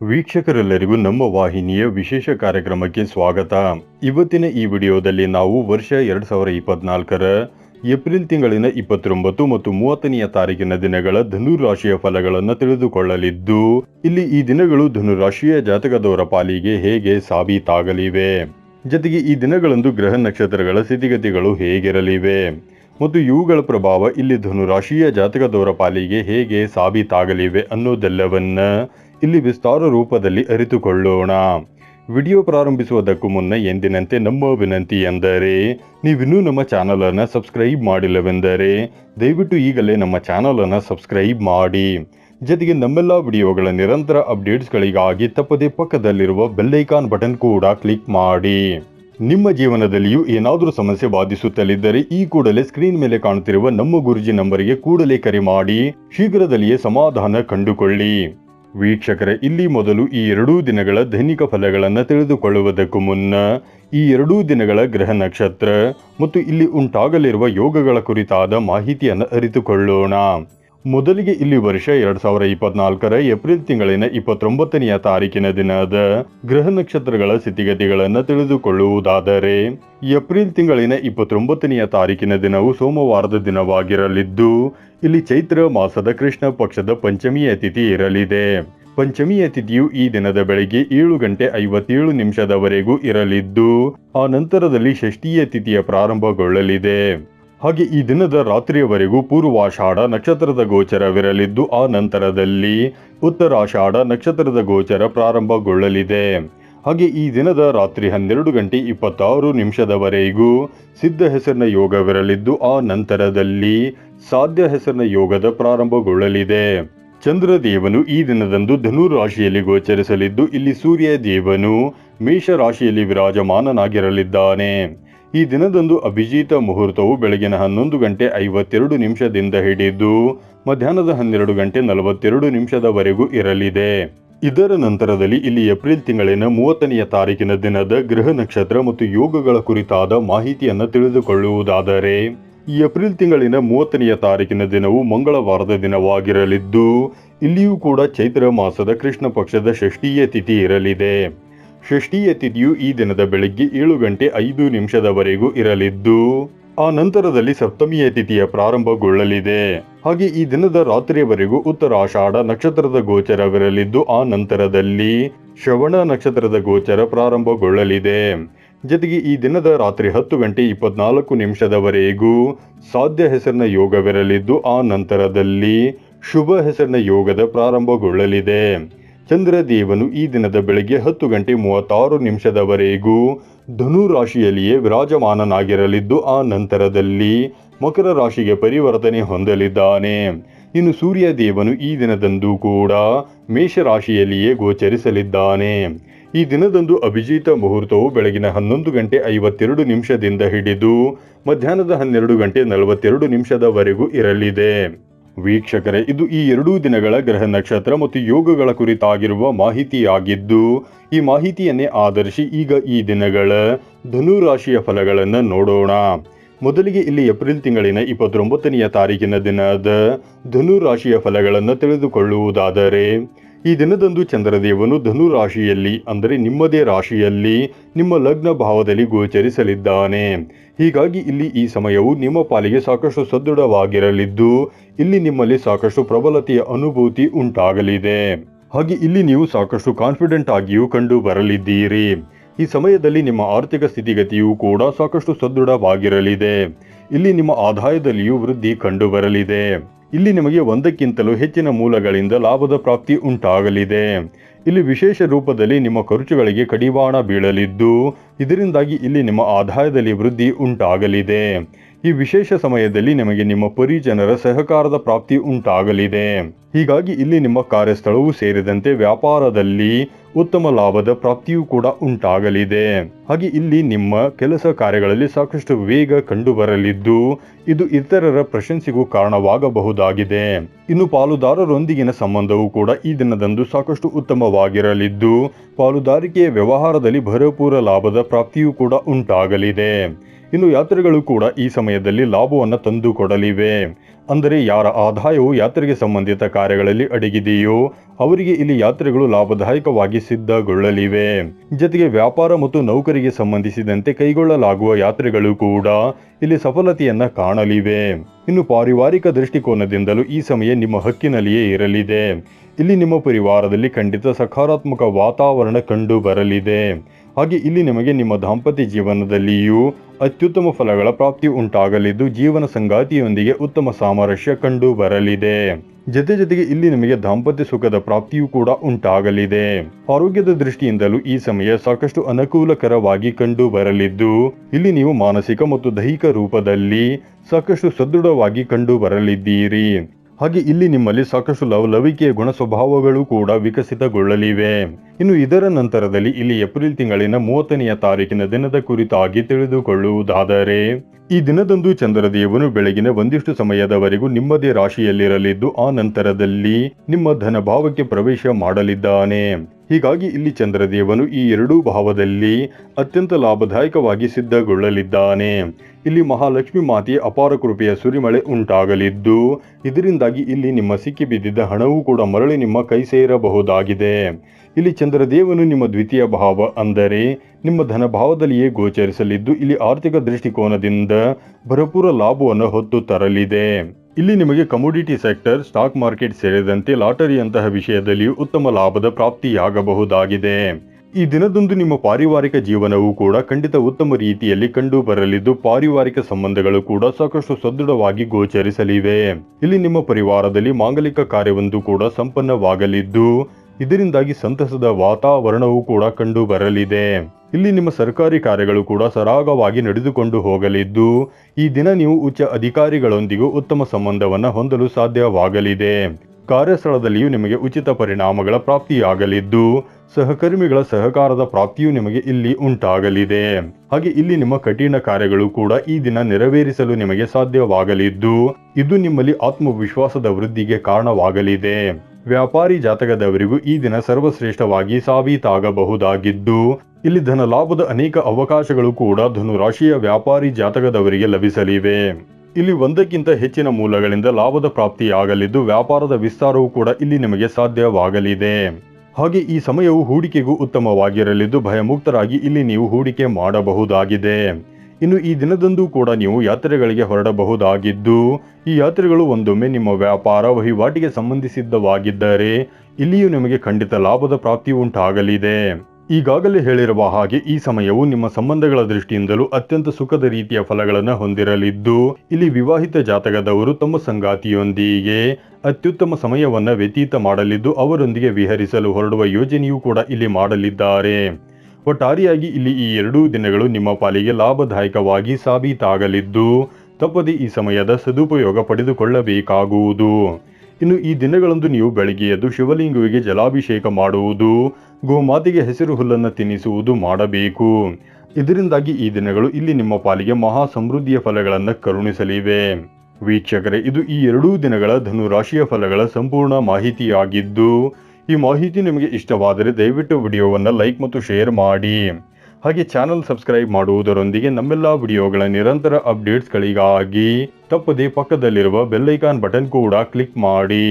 ವೀಕ್ಷಕರೆಲ್ಲರಿಗೂ ನಮ್ಮ ವಾಹಿನಿಯ ವಿಶೇಷ ಕಾರ್ಯಕ್ರಮಕ್ಕೆ ಸ್ವಾಗತ. ಇವತ್ತಿನ ಈ ವಿಡಿಯೋದಲ್ಲಿ ನಾವು ವರ್ಷ ಎರಡು ಸಾವಿರ ಇಪ್ಪತ್ನಾಲ್ಕರ ಏಪ್ರಿಲ್ ತಿಂಗಳಿನ ಇಪ್ಪತ್ತೊಂಬತ್ತು ಮತ್ತು ಮೂವತ್ತನೆಯ ತಾರೀಕಿನ ದಿನಗಳ ಧನುರಾಶಿಯ ಫಲಗಳನ್ನು ತಿಳಿದುಕೊಳ್ಳಲಿದ್ದು, ಇಲ್ಲಿ ಈ ದಿನಗಳು ಧನುರಾಶಿಯ ಜಾತಕದವರ ಪಾಲಿಗೆ ಹೇಗೆ ಸಾಬೀತಾಗಲಿವೆ? ಜೊತೆಗೆ ಈ ದಿನಗಳಂದು ಗ್ರಹ ನಕ್ಷತ್ರಗಳ ಸ್ಥಿತಿಗತಿಗಳು ಹೇಗಿರಲಿವೆ? ಮತ್ತು ಇವುಗಳ ಪ್ರಭಾವ ಇಲ್ಲಿ ಧನುರಾಶಿಯ ಜಾತಕದವರ ಪಾಲಿಗೆ ಹೇಗೆ ಸಾಬೀತಾಗಲಿವೆ ಅನ್ನೋದೆಲ್ಲವನ್ನ ಇಲ್ಲಿ ವಿಸ್ತಾರ ರೂಪದಲ್ಲಿ ಅರಿತುಕೊಳ್ಳೋಣ. ವಿಡಿಯೋ ಪ್ರಾರಂಭಿಸುವುದಕ್ಕೂ ಮುನ್ನ ಎಂದಿನಂತೆ ನಮ್ಮ ವಿನಂತಿ ಎಂದರೆ, ನೀವಿನ್ನೂ ನಮ್ಮ ಚಾನಲನ್ನು ಸಬ್ಸ್ಕ್ರೈಬ್ ಮಾಡಿಲ್ಲವೆಂದರೆ, ದಯವಿಟ್ಟು ಈಗಲೇ ನಮ್ಮ ಚಾನಲನ್ನು ಸಬ್ಸ್ಕ್ರೈಬ್ ಮಾಡಿ. ಜೊತೆಗೆ ನಮ್ಮೆಲ್ಲ ವಿಡಿಯೋಗಳ ನಿರಂತರ ಅಪ್ಡೇಟ್ಸ್ಗಳಿಗಾಗಿ ತಪ್ಪದೇ ಪಕ್ಕದಲ್ಲಿರುವ ಬೆಲ್ಲೈಕಾನ್ ಬಟನ್ ಕೂಡ ಕ್ಲಿಕ್ ಮಾಡಿ. ನಿಮ್ಮ ಜೀವನದಲ್ಲಿಯೂ ಏನಾದರೂ ಸಮಸ್ಯೆ ಬಾಧಿಸುತ್ತಲಿದ್ದರೆ ಈ ಕೂಡಲೇ ಸ್ಕ್ರೀನ್ ಮೇಲೆ ಕಾಣುತ್ತಿರುವ ನಮ್ಮ ಗುರುಜಿ ನಂಬರಿಗೆ ಕೂಡಲೇ ಕರೆ ಮಾಡಿ, ಶೀಘ್ರದಲ್ಲಿಯೇ ಸಮಾಧಾನ ಕಂಡುಕೊಳ್ಳಿ. ವೀಕ್ಷಕರೇ, ಇಲ್ಲಿ ಮೊದಲು ಈ ಎರಡೂ ದಿನಗಳ ದೈನಿಕ ಫಲಗಳನ್ನು ತಿಳಿದುಕೊಳ್ಳುವುದಕ್ಕೂ ಮುನ್ನ ಈ ಎರಡೂ ದಿನಗಳ ಗ್ರಹ ನಕ್ಷತ್ರ ಮತ್ತು ಇಲ್ಲಿ ಉಂಟಾಗಲಿರುವ ಯೋಗಗಳ ಕುರಿತಾದ ಮಾಹಿತಿಯನ್ನು ಅರಿತುಕೊಳ್ಳೋಣ. ಮೊದಲಿಗೆ ಇಲ್ಲಿ ವರ್ಷ ಎರಡ್ ಸಾವಿರ ಇಪ್ಪತ್ನಾಲ್ಕರ ಏಪ್ರಿಲ್ ತಿಂಗಳಿನ ಇಪ್ಪತ್ತೊಂಬತ್ತನೆಯ ತಾರೀಕಿನ ದಿನದ ಗ್ರಹ ನಕ್ಷತ್ರಗಳ ಸ್ಥಿತಿಗತಿಗಳನ್ನು ತಿಳಿದುಕೊಳ್ಳುವುದಾದರೆ, ಏಪ್ರಿಲ್ ತಿಂಗಳಿನ ಇಪ್ಪತ್ತೊಂಬತ್ತನೆಯ ತಾರೀಕಿನ ದಿನವು ಸೋಮವಾರದ ದಿನವಾಗಿರಲಿದ್ದು, ಇಲ್ಲಿ ಚೈತ್ರ ಮಾಸದ ಕೃಷ್ಣ ಪಕ್ಷದ ಪಂಚಮಿಯ ತಿಥಿ ಇರಲಿದೆ. ಪಂಚಮಿಯ ತಿಥಿಯು ಈ ದಿನದ ಬೆಳಗ್ಗೆ ಏಳು ಗಂಟೆ ಐವತ್ತೇಳು ನಿಮಿಷದವರೆಗೂ ಇರಲಿದ್ದು, ಆ ನಂತರದಲ್ಲಿ ಷಷ್ಠಿಯ ತಿಥಿಯ ಪ್ರಾರಂಭಗೊಳ್ಳಲಿದೆ. ಹಾಗೆ ಈ ದಿನದ ರಾತ್ರಿಯವರೆಗೂ ಪೂರ್ವಾಷಾಢ ನಕ್ಷತ್ರದ ಗೋಚರವಿರಲಿದ್ದು ಆ ನಂತರದಲ್ಲಿ ಉತ್ತರಾಷಾಢ ನಕ್ಷತ್ರದ ಗೋಚರ ಪ್ರಾರಂಭಗೊಳ್ಳಲಿದೆ. ಹಾಗೆ ಈ ದಿನದ ರಾತ್ರಿ ಹನ್ನೆರಡು ಗಂಟೆ ಇಪ್ಪತ್ತಾರು ನಿಮಿಷದವರೆಗೂ ಸಿದ್ಧ ಹೆಸರಿನ ಯೋಗವಿರಲಿದ್ದು ಆ ನಂತರದಲ್ಲಿ ಸಾಧ್ಯ ಹೆಸರಿನ ಯೋಗದ ಪ್ರಾರಂಭಗೊಳ್ಳಲಿದೆ. ಚಂದ್ರದೇವನು ಈ ದಿನದಂದು ಧನು ರಾಶಿಯಲ್ಲಿ ಗೋಚರಿಸಲಿದ್ದು ಇಲ್ಲಿ ಸೂರ್ಯ ದೇವನು ಮೇಷ ರಾಶಿಯಲ್ಲಿ ವಿರಾಜಮಾನನಾಗಿರಲಿದ್ದಾನೆ. ಈ ದಿನದಂದು ಅಭಿಜಿತ ಮುಹೂರ್ತವು ಬೆಳಗಿನ ಹನ್ನೊಂದು ಗಂಟೆ ಐವತ್ತೆರಡು ನಿಮಿಷದಿಂದ ಹಿಡಿದು ಮಧ್ಯಾಹ್ನದ ಹನ್ನೆರಡು ಗಂಟೆ ನಲವತ್ತೆರಡು ನಿಮಿಷದವರೆಗೂ ಇರಲಿದೆ. ಇದರ ನಂತರದಲ್ಲಿ ಇಲ್ಲಿ ಏಪ್ರಿಲ್ ತಿಂಗಳಿನ ಮೂವತ್ತನೆಯ ತಾರೀಕಿನ ದಿನದ ಗೃಹ ನಕ್ಷತ್ರ ಮತ್ತು ಯೋಗಗಳ ಕುರಿತಾದ ಮಾಹಿತಿಯನ್ನು ತಿಳಿದುಕೊಳ್ಳುವುದಾದರೆ ಏಪ್ರಿಲ್ ತಿಂಗಳಿನ ಮೂವತ್ತನೆಯ ತಾರೀಕಿನ ದಿನವು ಮಂಗಳವಾರದ ದಿನವಾಗಿರಲಿದ್ದು, ಇಲ್ಲಿಯೂ ಕೂಡ ಚೈತ್ರ ಮಾಸದ ಕೃಷ್ಣ ಪಕ್ಷದ ಷಷ್ಠೀಯ ತಿಥಿ ಇರಲಿದೆ. ಷಷ್ಠೀಯ ತಿಥಿಯು ಈ ದಿನದ ಬೆಳಗ್ಗೆ ಏಳು ಗಂಟೆ ಐದು ನಿಮಿಷದವರೆಗೂ ಇರಲಿದ್ದು, ಆ ನಂತರದಲ್ಲಿ ಸಪ್ತಮಿಯ ತಿಥಿಯ ಪ್ರಾರಂಭಗೊಳ್ಳಲಿದೆ. ಹಾಗೆ ಈ ದಿನದ ರಾತ್ರಿಯವರೆಗೂ ಉತ್ತರಾಷಾಢ ನಕ್ಷತ್ರದ ಗೋಚರವಿರಲಿದ್ದು, ಆ ನಂತರದಲ್ಲಿ ಶ್ರವಣ ನಕ್ಷತ್ರದ ಗೋಚರ ಪ್ರಾರಂಭಗೊಳ್ಳಲಿದೆ. ಜೊತೆಗೆ ಈ ದಿನದ ರಾತ್ರಿ ಹತ್ತು ಗಂಟೆ ಇಪ್ಪತ್ನಾಲ್ಕು ನಿಮಿಷದವರೆಗೂ ಸಾಧ್ಯ ಹೆಸರಿನ ಯೋಗವಿರಲಿದ್ದು, ಆ ನಂತರದಲ್ಲಿ ಶುಭ ಹೆಸರಿನ ಯೋಗದ ಪ್ರಾರಂಭಗೊಳ್ಳಲಿದೆ. ಚಂದ್ರದೇವನು ಈ ದಿನದ ಬೆಳಗ್ಗೆ ಹತ್ತು ಗಂಟೆ ಮೂವತ್ತಾರು ನಿಮಿಷದವರೆಗೂ ಧನು ರಾಶಿಯಲ್ಲಿಯೇ ವಿರಾಜಮಾನನಾಗಿರಲಿದ್ದು, ಆ ನಂತರದಲ್ಲಿ ಮಕರ ರಾಶಿಗೆ ಪರಿವರ್ತನೆ ಹೊಂದಲಿದ್ದಾನೆ. ಇನ್ನು ಸೂರ್ಯ ದೇವನು ಈ ದಿನದಂದು ಕೂಡ ಮೇಷರಾಶಿಯಲ್ಲಿಯೇ ಗೋಚರಿಸಲಿದ್ದಾನೆ. ಈ ದಿನದಂದು ಅಭಿಜಿತ ಮುಹೂರ್ತವು ಬೆಳಗಿನ ಹನ್ನೊಂದು ಗಂಟೆ ಐವತ್ತೆರಡು ನಿಮಿಷದಿಂದ ಹಿಡಿದು ಮಧ್ಯಾಹ್ನದ ಹನ್ನೆರಡು ಗಂಟೆ ನಲವತ್ತೆರಡು ನಿಮಿಷದವರೆಗೂ ಇರಲಿದೆ. ವೀಕ್ಷಕರೇ, ಇದು ಈ ಎರಡೂ ದಿನಗಳ ಗ್ರಹ ನಕ್ಷತ್ರ ಮತ್ತು ಯೋಗಗಳ ಕುರಿತಾಗಿರುವ ಮಾಹಿತಿಯಾಗಿದ್ದು, ಈ ಮಾಹಿತಿಯನ್ನೇ ಆಧರಿಸಿ ಈಗ ಈ ದಿನಗಳ ಧನುರಾಶಿಯ ಫಲಗಳನ್ನು ನೋಡೋಣ. ಮೊದಲಿಗೆ ಇಲ್ಲಿ ಏಪ್ರಿಲ್ ತಿಂಗಳಿನ ಇಪ್ಪತ್ತೊಂಬತ್ತನೆಯ ತಾರೀಕಿನ ದಿನದ ಧನುರಾಶಿಯ ಫಲಗಳನ್ನು ತಿಳಿದುಕೊಳ್ಳುವುದಾದರೆ ಈ ದಿನದಂದು ಚಂದ್ರದೇವನು ಧನು ರಾಶಿಯಲ್ಲಿ ಅಂದರೆ ನಿಮ್ಮದೇ ರಾಶಿಯಲ್ಲಿ, ನಿಮ್ಮ ಲಗ್ನ ಭಾವದಲ್ಲಿ ಗೋಚರಿಸಲಿದ್ದಾನೆ. ಹೀಗಾಗಿ ಇಲ್ಲಿ ಈ ಸಮಯವು ನಿಮ್ಮ ಪಾಲಿಗೆ ಸಾಕಷ್ಟು ಸದೃಢವಾಗಿರಲಿದ್ದು, ಇಲ್ಲಿ ನಿಮ್ಮಲ್ಲಿ ಸಾಕಷ್ಟು ಪ್ರಬಲತೆಯ ಅನುಭೂತಿ ಉಂಟಾಗಲಿದೆ. ಹಾಗೆ ಇಲ್ಲಿ ನೀವು ಸಾಕಷ್ಟು ಕಾನ್ಫಿಡೆಂಟ್ ಆಗಿಯೂ ಕಂಡು ಬರಲಿದ್ದೀರಿ. ಈ ಸಮಯದಲ್ಲಿ ನಿಮ್ಮ ಆರ್ಥಿಕ ಸ್ಥಿತಿಗತಿಯೂ ಕೂಡ ಸಾಕಷ್ಟು ಸದೃಢವಾಗಿರಲಿದೆ. ಇಲ್ಲಿ ನಿಮ್ಮ ಆದಾಯದಲ್ಲಿಯೂ ವೃದ್ಧಿ ಕಂಡು ಬರಲಿದೆ. ಇಲ್ಲಿ ನಿಮಗೆ ಒಂದಕ್ಕಿಂತಲೂ ಹೆಚ್ಚಿನ ಮೂಲಗಳಿಂದ ಲಾಭದ ಪ್ರಾಪ್ತಿ ಉಂಟಾಗಲಿದೆ. ಇಲ್ಲಿ ವಿಶೇಷ ರೂಪದಲ್ಲಿ ನಿಮ್ಮ ಖರ್ಚುಗಳಿಗೆ ಕಡಿವಾಣ ಬೀಳಲಿದ್ದು, ಇದರಿಂದಾಗಿ ಇಲ್ಲಿ ನಿಮ್ಮ ಆದಾಯದಲ್ಲಿ ವೃದ್ಧಿ ಉಂಟಾಗಲಿದೆ. ಈ ವಿಶೇಷ ಸಮಯದಲ್ಲಿ ನಿಮಗೆ ನಿಮ್ಮ ಪರಿಜನರ ಸಹಕಾರದ ಪ್ರಾಪ್ತಿ ಉಂಟಾಗಲಿದೆ. ಹೀಗಾಗಿ ಇಲ್ಲಿ ನಿಮ್ಮ ಕಾರ್ಯಸ್ಥಳವೂ ಸೇರಿದಂತೆ ವ್ಯಾಪಾರದಲ್ಲಿ ಉತ್ತಮ ಲಾಭದ ಪ್ರಾಪ್ತಿಯೂ ಕೂಡ ಉಂಟಾಗಲಿದೆ. ಹಾಗೆ ಇಲ್ಲಿ ನಿಮ್ಮ ಕೆಲಸ ಕಾರ್ಯಗಳಲ್ಲಿ ಸಾಕಷ್ಟು ವೇಗ ಕಂಡುಬರಲಿದ್ದು, ಇದು ಇತರರ ಪ್ರಶಂಸೆಗೂ ಕಾರಣವಾಗಬಹುದಾಗಿದೆ. ಇನ್ನು ಪಾಲುದಾರರೊಂದಿಗಿನ ಸಂಬಂಧವೂ ಕೂಡ ಈ ದಿನದಂದು ಸಾಕಷ್ಟು ಉತ್ತಮವಾಗಿರಲಿದ್ದು, ಪಾಲುದಾರಿಕೆಯ ವ್ಯವಹಾರದಲ್ಲಿ ಭರಪೂರ ಲಾಭದ ಪ್ರಾಪ್ತಿಯೂ ಕೂಡ ಉಂಟಾಗಲಿದೆ. ಇನ್ನು ಯಾತ್ರೆಗಳು ಕೂಡ ಈ ಸಮಯದಲ್ಲಿ ಲಾಭವನ್ನು ತಂದುಕೊಡಲಿವೆ ಅಂದರೆ ಯಾರ ಆದಾಯವು ಯಾತ್ರೆಗೆ ಸಂಬಂಧಿತ ಕಾರ್ಯಗಳಲ್ಲಿ ಅಡಗಿದೆಯೋ ಅವರಿಗೆ ಇಲ್ಲಿ ಯಾತ್ರೆಗಳು ಲಾಭದಾಯಕವಾಗಿ ಸಿದ್ಧಗೊಳ್ಳಲಿವೆ. ಜೊತೆಗೆ ವ್ಯಾಪಾರ ಮತ್ತು ನೌಕರಿಗೆ ಸಂಬಂಧಿಸಿದಂತೆ ಕೈಗೊಳ್ಳಲಾಗುವ ಯಾತ್ರೆಗಳು ಕೂಡ ಇಲ್ಲಿ ಸಫಲತೆಯನ್ನು ಕಾಣಲಿವೆ. ಇನ್ನು ಪಾರಿವಾರಿಕ ದೃಷ್ಟಿಕೋನದಿಂದಲೂ ಈ ಸಮಯ ನಿಮ್ಮ ಹಕ್ಕಿನಲ್ಲಿಯೇ ಇರಲಿದೆ. ಇಲ್ಲಿ ನಿಮ್ಮ ಪರಿವಾರದಲ್ಲಿ ಖಂಡಿತ ಸಕಾರಾತ್ಮಕ ವಾತಾವರಣ ಕಂಡು ಬರಲಿದೆ. ಹಾಗೆ ಇಲ್ಲಿ ನಿಮಗೆ ನಿಮ್ಮ ದಾಂಪತ್ಯ ಜೀವನದಲ್ಲಿಯೂ ಅತ್ಯುತ್ತಮ ಫಲಗಳ ಪ್ರಾಪ್ತಿ ಉಂಟಾಗಲಿದ್ದು ಜೀವನ ಸಂಗಾತಿಯೊಂದಿಗೆ ಉತ್ತಮ ಸಾಮರಸ್ಯ ಕಂಡು ಬರಲಿದೆ. ಜೊತೆ ಜೊತೆಗೆ ಇಲ್ಲಿ ನಿಮಗೆ ದಾಂಪತ್ಯ ಸುಖದ ಪ್ರಾಪ್ತಿಯೂ ಕೂಡ ಉಂಟಾಗಲಿದೆ. ಆರೋಗ್ಯದ ದೃಷ್ಟಿಯಿಂದಲೂ ಈ ಸಮಯ ಸಾಕಷ್ಟು ಅನುಕೂಲಕರವಾಗಿ ಕಂಡು ಬರಲಿದ್ದು, ಇಲ್ಲಿ ನೀವು ಮಾನಸಿಕ ಮತ್ತು ದೈಹಿಕ ರೂಪದಲ್ಲಿ ಸಾಕಷ್ಟು ಸದೃಢವಾಗಿ ಕಂಡು ಬರಲಿದ್ದೀರಿ. ಹಾಗೆ ಇಲ್ಲಿ ನಿಮ್ಮಲ್ಲಿ ಸಾಕಷ್ಟು ಲವಲವಿಕೆಯ ಗುಣ ಸ್ವಭಾವಗಳು ಕೂಡ ವಿಕಸಿತಗೊಳ್ಳಲಿವೆ. ಇನ್ನು ಇದರ ನಂತರದಲ್ಲಿ ಇಲ್ಲಿ ಏಪ್ರಿಲ್ ತಿಂಗಳಿನ ಮೂವತ್ತನೆಯ ತಾರೀಕಿನ ದಿನದ ಕುರಿತಾಗಿ ತಿಳಿದುಕೊಳ್ಳುವುದಾದರೆ, ಈ ದಿನದಂದು ಚಂದ್ರದೇವನು ಬೆಳಗಿನ ಒಂದಿಷ್ಟು ಸಮಯದವರೆಗೂ ನಿಮ್ಮದೇ ರಾಶಿಯಲ್ಲಿರಲಿದ್ದು, ಆ ನಂತರದಲ್ಲಿ ನಿಮ್ಮ ಧನಭಾವಕ್ಕೆ ಪ್ರವೇಶ ಮಾಡಲಿದ್ದಾನೆ. ಹೀಗಾಗಿ ಇಲ್ಲಿ ಚಂದ್ರದೇವನು ಈ ಎರಡೂ ಭಾವದಲ್ಲಿ ಅತ್ಯಂತ ಲಾಭದಾಯಕವಾಗಿ ಸಿದ್ಧಗೊಳ್ಳಲಿದ್ದಾನೆ. ಇಲ್ಲಿ ಮಹಾಲಕ್ಷ್ಮಿ ಮಾತೆಯ ಅಪಾರ ಕೃಪೆಯ ಸುರಿಮಳೆ ಉಂಟಾಗಲಿದ್ದು, ಇದರಿಂದಾಗಿ ಇಲ್ಲಿ ನಿಮ್ಮ ಸಿಕ್ಕಿ ಬಿದ್ದಿದ್ದ ಹಣವೂ ಕೂಡ ಮರಳಿ ನಿಮ್ಮ ಕೈ ಸೇರಬಹುದಾಗಿದೆ. ಇಲ್ಲಿ ಚಂದ್ರದೇವನು ನಿಮ್ಮ ದ್ವಿತೀಯ ಭಾವ ಅಂದರೆ ನಿಮ್ಮ ಧನಭಾವದಲ್ಲಿಯೇ ಗೋಚರಿಸಲಿದ್ದು, ಇಲ್ಲಿ ಆರ್ಥಿಕ ದೃಷ್ಟಿಕೋನದಿಂದ ಭರಪೂರ ಲಾಭವನ್ನು ಹೊತ್ತು ತರಲಿದೆ. ಇಲ್ಲಿ ನಿಮಗೆ ಕಮೋಡಿಟಿ ಸೆಕ್ಟರ್ ಸ್ಟಾಕ್ ಮಾರ್ಕೆಟ್ ಸೇರಿದಂತೆ ಲಾಟರಿಯಂತಹ ವಿಷಯದಲ್ಲಿಯೂ ಉತ್ತಮ ಲಾಭದ ಪ್ರಾಪ್ತಿಯಾಗಬಹುದಾಗಿದೆ. ಈ ದಿನದಂದು ನಿಮ್ಮ ಪಾರಿವಾರಿಕ ಜೀವನವು ಕೂಡ ಖಂಡಿತ ಉತ್ತಮ ರೀತಿಯಲ್ಲಿ ಕಂಡು ಬರಲಿದ್ದು ಪಾರಿವಾರಿಕ ಸಂಬಂಧಗಳು ಕೂಡ ಸಾಕಷ್ಟು ಸದೃಢವಾಗಿ ಗೋಚರಿಸಲಿವೆ. ಇಲ್ಲಿ ನಿಮ್ಮ ಪರಿವಾರದಲ್ಲಿ ಮಾಂಗಲಿಕ ಕಾರ್ಯವೊಂದು ಕೂಡ ಸಂಪನ್ನವಾಗಲಿದ್ದು ಇದರಿಂದಾಗಿ ಸಂತಸದ ವಾತಾವರಣವೂ ಕೂಡ ಕಂಡು ಬರಲಿದೆ. ಇಲ್ಲಿ ನಿಮ್ಮ ಸರ್ಕಾರಿ ಕಾರ್ಯಗಳು ಕೂಡ ಸರಾಗವಾಗಿ ನಡೆದುಕೊಂಡು ಹೋಗಲಿದ್ದು, ಈ ದಿನ ನೀವು ಉಚ್ಚ ಅಧಿಕಾರಿಗಳೊಂದಿಗೂ ಉತ್ತಮ ಸಂಬಂಧವನ್ನು ಹೊಂದಲು ಸಾಧ್ಯವಾಗಲಿದೆ. ಕಾರ್ಯಸ್ಥಳದಲ್ಲಿಯೂ ನಿಮಗೆ ಉಚಿತ ಪರಿಣಾಮಗಳ ಪ್ರಾಪ್ತಿಯಾಗಲಿದ್ದು, ಸಹಕರ್ಮಿಗಳ ಸಹಕಾರದ ಪ್ರಾಪ್ತಿಯೂ ನಿಮಗೆ ಇಲ್ಲಿ ಉಂಟಾಗಲಿದೆ. ಹಾಗೆ ಇಲ್ಲಿ ನಿಮ್ಮ ಕಠಿಣ ಕಾರ್ಯಗಳು ಕೂಡ ಈ ದಿನ ನೆರವೇರಿಸಲು ನಿಮಗೆ ಸಾಧ್ಯವಾಗಲಿದ್ದು, ಇದು ನಿಮ್ಮಲ್ಲಿ ಆತ್ಮವಿಶ್ವಾಸದ ವೃದ್ಧಿಗೆ ಕಾರಣವಾಗಲಿದೆ. ವ್ಯಾಪಾರಿ ಜಾತಕದವರಿಗೂ ಈ ದಿನ ಸರ್ವಶ್ರೇಷ್ಠವಾಗಿ ಸಾಬೀತಾಗಬಹುದಾಗಿದ್ದು, ಇಲ್ಲಿ ಧನ ಲಾಭದ ಅನೇಕ ಅವಕಾಶಗಳು ಕೂಡ ಧನುರಾಶಿಯ ವ್ಯಾಪಾರಿ ಜಾತಕದವರಿಗೆ ಲಭಿಸಲಿವೆ. ಇಲ್ಲಿ ಒಂದಕ್ಕಿಂತ ಹೆಚ್ಚಿನ ಮೂಲಗಳಿಂದ ಲಾಭದ ಪ್ರಾಪ್ತಿಯಾಗಲಿದ್ದು, ವ್ಯಾಪಾರದ ವಿಸ್ತಾರವೂ ಕೂಡ ಇಲ್ಲಿ ನಿಮಗೆ ಸಾಧ್ಯವಾಗಲಿದೆ. ಹಾಗೆ ಈ ಸಮಯವು ಹೂಡಿಕೆಗೂ ಉತ್ತಮವಾಗಿರಲಿದ್ದು, ಭಯಮುಕ್ತರಾಗಿ ಇಲ್ಲಿ ನೀವು ಹೂಡಿಕೆ ಮಾಡಬಹುದಾಗಿದೆ. ಇನ್ನು ಈ ದಿನದಂದು ಕೂಡ ನೀವು ಯಾತ್ರೆಗಳಿಗೆ ಹೊರಡಬಹುದಾಗಿದ್ದು, ಈ ಯಾತ್ರೆಗಳು ಒಂದೊಮ್ಮೆ ನಿಮ್ಮ ವ್ಯಾಪಾರ ವಹಿವಾಟಿಗೆ ಸಂಬಂಧಿಸಿದ್ದವಾಗಿದ್ದರೆ ಇಲ್ಲಿಯೂ ನಿಮಗೆ ಖಂಡಿತ ಲಾಭದ ಪ್ರಾಪ್ತಿ ಉಂಟಾಗಲಿದೆ. ಈಗಾಗಲೇ ಹೇಳಿರುವ ಹಾಗೆ ಈ ಸಮಯವು ನಿಮ್ಮ ಸಂಬಂಧಗಳ ದೃಷ್ಟಿಯಿಂದಲೂ ಅತ್ಯಂತ ಸುಖದ ರೀತಿಯ ಫಲಗಳನ್ನು ಹೊಂದಿರಲಿದ್ದು, ಇಲ್ಲಿ ವಿವಾಹಿತ ಜಾತಕದವರು ತಮ್ಮ ಸಂಗಾತಿಯೊಂದಿಗೆ ಅತ್ಯುತ್ತಮ ಸಮಯವನ್ನು ವ್ಯತೀತ ಮಾಡಲಿದ್ದು, ಅವರೊಂದಿಗೆ ವಿಹರಿಸಲು ಹೊರಡುವ ಯೋಜನೆಯೂ ಕೂಡ ಇಲ್ಲಿ ಮಾಡಲಿದ್ದಾರೆ. ಒಟ್ಟಾರೆಯಾಗಿ ಇಲ್ಲಿ ಈ ಎರಡೂ ದಿನಗಳು ನಿಮ್ಮ ಪಾಲಿಗೆ ಲಾಭದಾಯಕವಾಗಿ ಸಾಬೀತಾಗಲಿದ್ದು, ತಪ್ಪದೆ ಈ ಸಮಯದ ಸದುಪಯೋಗ ಪಡೆದುಕೊಳ್ಳಬೇಕಾಗುವುದು. ಇನ್ನು ಈ ದಿನಗಳಂದು ನೀವು ಬೆಳಗ್ಗೆ ಎದ್ದು ಶಿವಲಿಂಗುವಿಗೆ ಜಲಾಭಿಷೇಕ ಮಾಡುವುದು, ಗೋಮಾತೆಗೆ ಹೆಸರು ಹುಲ್ಲನ್ನು ತಿನ್ನಿಸುವುದು ಮಾಡಬೇಕು. ಇದರಿಂದಾಗಿ ಈ ದಿನಗಳು ಇಲ್ಲಿ ನಿಮ್ಮ ಪಾಲಿಗೆ ಮಹಾ ಸಮೃದ್ಧಿಯ ಫಲಗಳನ್ನು ಕರುಣಿಸಲಿವೆ. ವೀಕ್ಷಕರೇ, ಇದು ಈ ಎರಡೂ ದಿನಗಳ ಧನುರಾಶಿಯ ಫಲಗಳ ಸಂಪೂರ್ಣ ಮಾಹಿತಿಯಾಗಿದ್ದು ಈ ಮಾಹಿತಿ ನಿಮಗೆ ಇಷ್ಟವಾದರೆ ದಯವಿಟ್ಟು ವಿಡಿಯೋವನ್ನು ಲೈಕ್ ಮತ್ತು ಶೇರ್ ಮಾಡಿ. ಹಾಗೆ ಚಾನಲ್ ಸಬ್ಸ್ಕ್ರೈಬ್ ಮಾಡುವುದರೊಂದಿಗೆ ನಮ್ಮೆಲ್ಲ ವಿಡಿಯೋಗಳ ನಿರಂತರ ಅಪ್ಡೇಟ್ಸ್ಗಳಿಗಾಗಿ ತಪ್ಪದೇ ಪಕ್ಕದಲ್ಲಿರುವ ಬೆಲ್ಲೈಕಾನ್ ಬಟನ್ ಕೂಡ ಕ್ಲಿಕ್ ಮಾಡಿ.